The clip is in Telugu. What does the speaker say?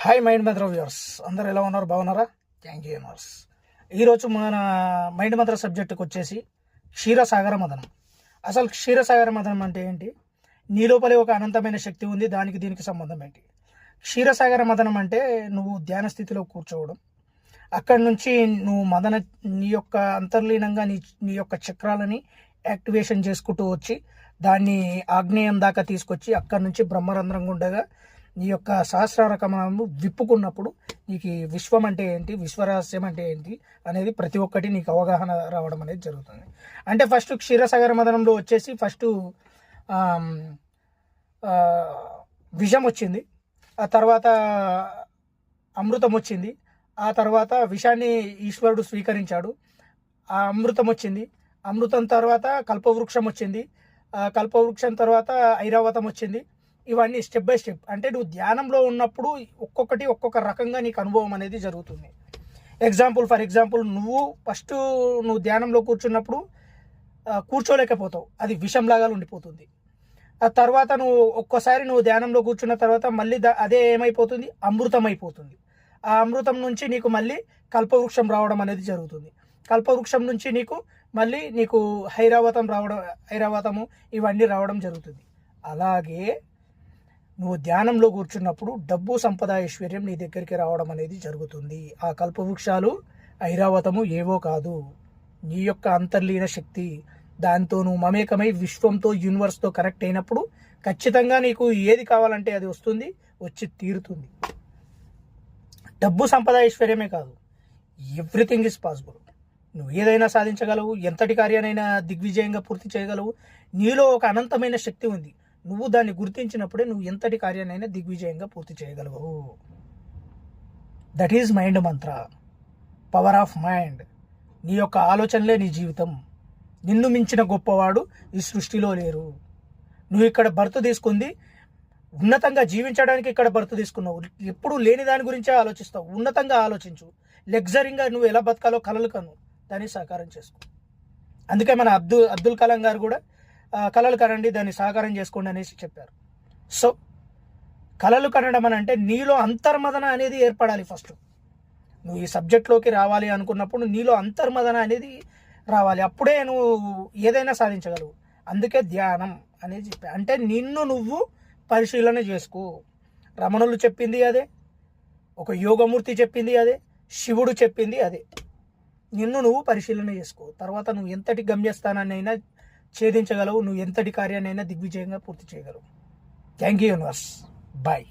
హాయ్ మైండ్ మంత్ర వ్యూవర్స్ అందరు ఎలా ఉన్నారు? బాగున్నారా? థ్యాంక్ యూ యూనివర్స్ ఈరోజు మన మైండ్ మంత్ర సబ్జెక్టుకి వచ్చేసి క్షీరసాగర మదనం. అసలు క్షీరసాగర మదనం అంటే ఏంటి? నీ లోపలే ఒక అనంతమైన శక్తి ఉంది దానికి దీనికి సంబంధం ఏంటి? క్షీరసాగర మదనం అంటే నువ్వు ధ్యాన స్థితిలో కూర్చోవడం అక్కడి నుంచి నువ్వు మదన నీ యొక్క అంతర్లీనంగా నీ నీ యొక్క చక్రాలని యాక్టివేషన్ చేసుకుంటూ వచ్చి దాన్ని ఆగ్నేయం దాకా తీసుకొచ్చి అక్కడి నుంచి బ్రహ్మరంధ్రం గుండగా నీ యొక్క సహస్రార కమలము విప్పుకున్నప్పుడు నీకు విశ్వం అంటే ఏంటి విశ్వరహస్యం అంటే ఏంటి అనేది ప్రతి ఒక్కటి నీకు అవగాహన రావడం అనేది జరుగుతుంది. అంటే ఫస్ట్ క్షీరసాగర మదనంలో వచ్చేసి ఫస్ట్ విషం వచ్చింది. ఆ తర్వాత అమృతం వచ్చింది. ఆ తర్వాత విషాన్ని ఈశ్వరుడు స్వీకరించాడు. ఆ అమృతం వచ్చింది. అమృతం తర్వాత కల్పవృక్షం వచ్చింది. ఆ కల్పవృక్షం తర్వాత ఐరావతం వచ్చింది. ఇవన్నీ స్టెప్ బై స్టెప్ అంటే నువ్వు ధ్యానంలో ఉన్నప్పుడు ఒక్కొక్కటి ఒక్కొక్క రకంగా నీకు అనుభవం అనేది జరుగుతుంది. ఎగ్జాంపుల్ ఫర్ ఎగ్జాంపుల్ నువ్వు ఫస్ట్ నువ్వు ధ్యానంలో కూర్చున్నప్పుడు కూర్చోలేకపోతావు. అది విషంలాగా ఉండిపోతుంది. ఆ తర్వాత నువ్వు ఒక్కసారి నువ్వు ధ్యానంలో కూర్చున్న తర్వాత మళ్ళీ అదే ఏమైపోతుంది? అమృతం అయిపోతుంది ఆ అమృతం నుంచి నీకు మళ్ళీ కల్పవృక్షం రావడం అనేది జరుగుతుంది. కల్పవృక్షం నుంచి నీకు మళ్ళీ నీకు హైరావతం రావడం ఐరావతము ఇవన్నీ రావడం జరుగుతుంది. అలాగే నువ్వు ధ్యానంలో కూర్చున్నప్పుడు డబ్బు సంపద ఐశ్వర్యం నీ దగ్గరికి రావడం అనేది జరుగుతుంది. ఆ కల్పవృక్షాలు ఐరావతము ఏవో కాదు. నీ యొక్క అంతర్లీన శక్తి దాంతో నువ్వు మమేకమై విశ్వంతో యూనివర్స్తో కనెక్ట్ అయినప్పుడు ఖచ్చితంగా నీకు ఏది కావాలంటే అది వస్తుంది వచ్చి తీరుతుంది. డబ్బు సంపద ఐశ్వర్యమే కాదు ఎవ్రీథింగ్ ఇస్ పాసిబుల్ నువ్వు ఏదైనా సాధించగలవు ఎంతటి కార్యానైనా దిగ్విజయంగా పూర్తి చేయగలవు నీలో ఒక అనంతమైన శక్తి ఉంది. నువ్వు దాన్ని గుర్తించినప్పుడే నువ్వు ఎంతటి కార్యాన్నైనా దిగ్విజయంగా పూర్తి చేయగలవు. That is mind Mantra power of mind నీ యొక్క ఆలోచనలే నీ జీవితం. నిన్ను మించిన గొప్పవాడు ఈ సృష్టిలో లేరు. నువ్వు ఇక్కడ భర్త తీసుకుంది ఉన్నతంగా జీవించడానికి ఇక్కడ భర్త తీసుకున్నావు. ఎప్పుడు లేని దాని గురించే ఆలోచిస్తావు. ఉన్నతంగా ఆలోచించు. లగ్జరీగా నువ్వు ఎలా బతకాలో కలలు కను. దాన్ని సాకారం చేసుకో. అందుకే మన అబ్దుల్ అబ్దుల్ కలాం గారు కూడా కళలు కనండి దాన్ని సాకారం చేసుకోండి అనేసి చెప్పారు. సో కళలు కనడం అని అంటే నీలో అంతర్మదన అనేది ఏర్పడాలి ఫస్ట్. నువ్వు ఈ సబ్జెక్ట్లోకి రావాలి అనుకున్నప్పుడు నీలో అంతర్మదన అనేది రావాలి. అప్పుడే నువ్వు ఏదైనా సాధించగలవు. అందుకే ధ్యానం అనేది చెప్పా. అంటే నిన్ను నువ్వు పరిశీలన చేసుకో. రమణులు చెప్పింది అదే. ఒక యోగమూర్తి చెప్పింది అదే. శివుడు చెప్పింది అదే. నిన్ను నువ్వు పరిశీలన చేసుకో. తర్వాత నువ్వు ఎంతటి గమ్యస్థానాన్నైనా ఛేదించగలవు. నువ్వు ఎంతటి కార్యాన్నైనా దిగ్విజయంగా పూర్తి చేయగలవు. Thank you universe. బాయ్